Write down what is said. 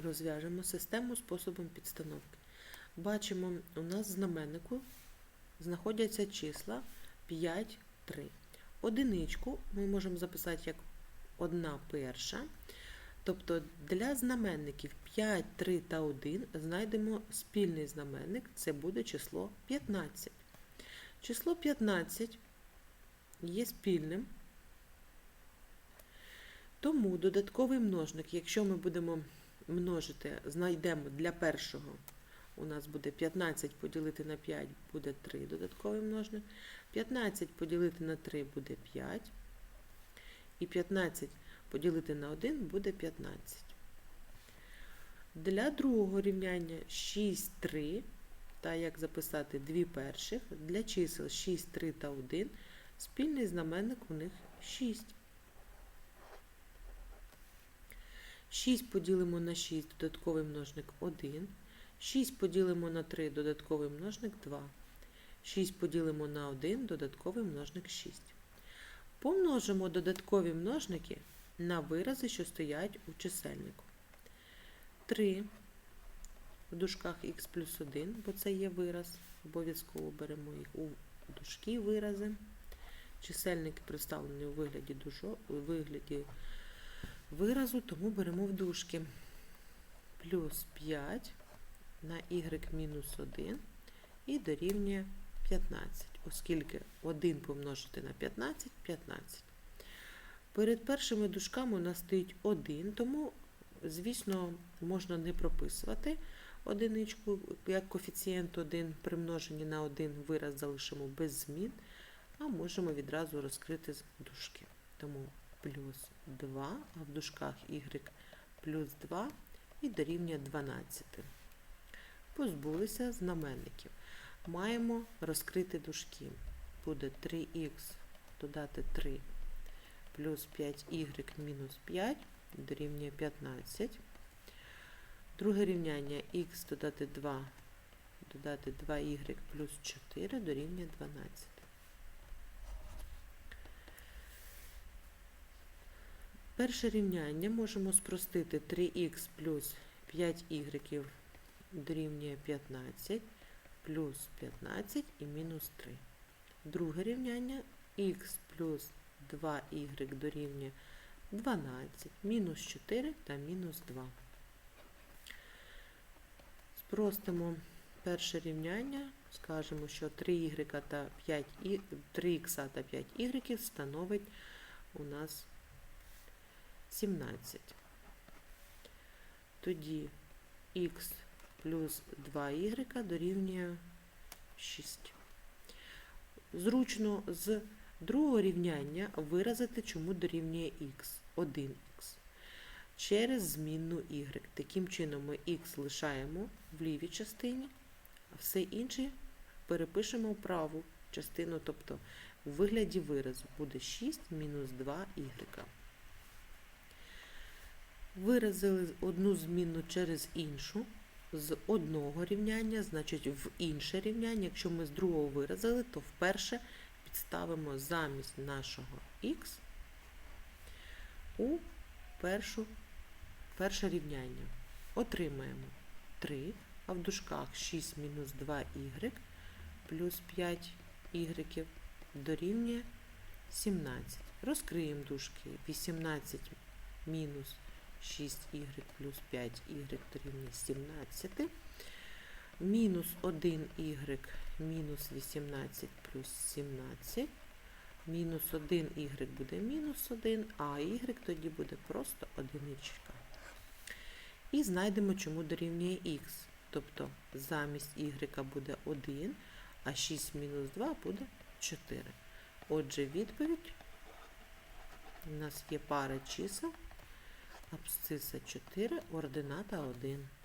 розв'яжемо систему способом підстановки. Бачимо, у нас в знаменнику знаходяться числа 5, 3. Одиничку ми можемо записати як одна перша. Тобто для знаменників 5, 3 та 1 знайдемо спільний знаменник, це буде число 15. Число 15 є спільним. Тому додатковий множник, якщо ми будемо множити, знайдемо для першого, у нас буде 15 поділити на 5 буде 3 додатковий множник. 15 поділити на 3 буде 5. І 15 поділити на 1 буде 15. Для другого рівняння 6, 3, та як записати дві перших, для чисел 6, 3 та 1, спільний знаменник у них 6. 6 поділимо на 6, додатковий множник 1. 6 поділимо на 3, додатковий множник 2. 6 поділимо на 1, додатковий множник 6. Помножимо додаткові множники на вирази, що стоять у чисельнику. 3 в дужках х плюс 1, бо це є вираз. Обов'язково беремо їх у дужки вирази. Чисельники представлені у вигляді, дужо, у вигляді виразу, тому беремо в дужки. Плюс 5 на y мінус 1 і дорівнює 15, оскільки 1 помножити на 15 15. Перед першими дужками у нас стоїть 1, тому, звісно, можна не прописувати одиничку як коефіцієнт 1 примножені на 1 вираз залишимо без змін, а можемо відразу розкрити дужки. Тому плюс 2, а в дужках y плюс 2 і дорівнює 12. Позбулися знаменників. Маємо розкрити дужки. Буде 3х додати 3 плюс 5y мінус 5 дорівнює 15. Друге рівняння х додати 2 додати 2y плюс 4 дорівнює 12. Перше рівняння можемо спростити 3х плюс 5y дорівнює 15 плюс 15 і мінус 3. Друге рівняння х плюс 2y дорівнює 12, мінус 4 та мінус 2. Спростимо перше рівняння, скажемо, що 3y та 5 3х та 5y становить у нас 17. Тоді х плюс 2y дорівнює 6. Зручно з другого рівняння виразити, чому дорівнює х, 1х. Через змінну y. Таким чином ми х лишаємо в лівій частині, а все інше перепишемо в праву частину, тобто у вигляді виразу буде 6 мінус 2y. Виразили одну змінну через іншу з одного рівняння, значить в інше рівняння. Якщо ми з другого виразили, то вперше підставимо замість нашого х у першу, перше рівняння. Отримаємо 3, а в дужках 6 мінус 2y плюс 5y дорівнює 17. Розкриємо дужки 18 мінус 6y плюс 5y дорівнює 17. Мінус 1y мінус 18 плюс 17. Мінус 1y буде мінус 1, а y тоді буде просто одиничка. І знайдемо, чому дорівнює х. Тобто замість y буде 1, а 6 мінус 2 буде 4. Отже, відповідь у нас є пара чисел. Абсциса 4, ордината 1.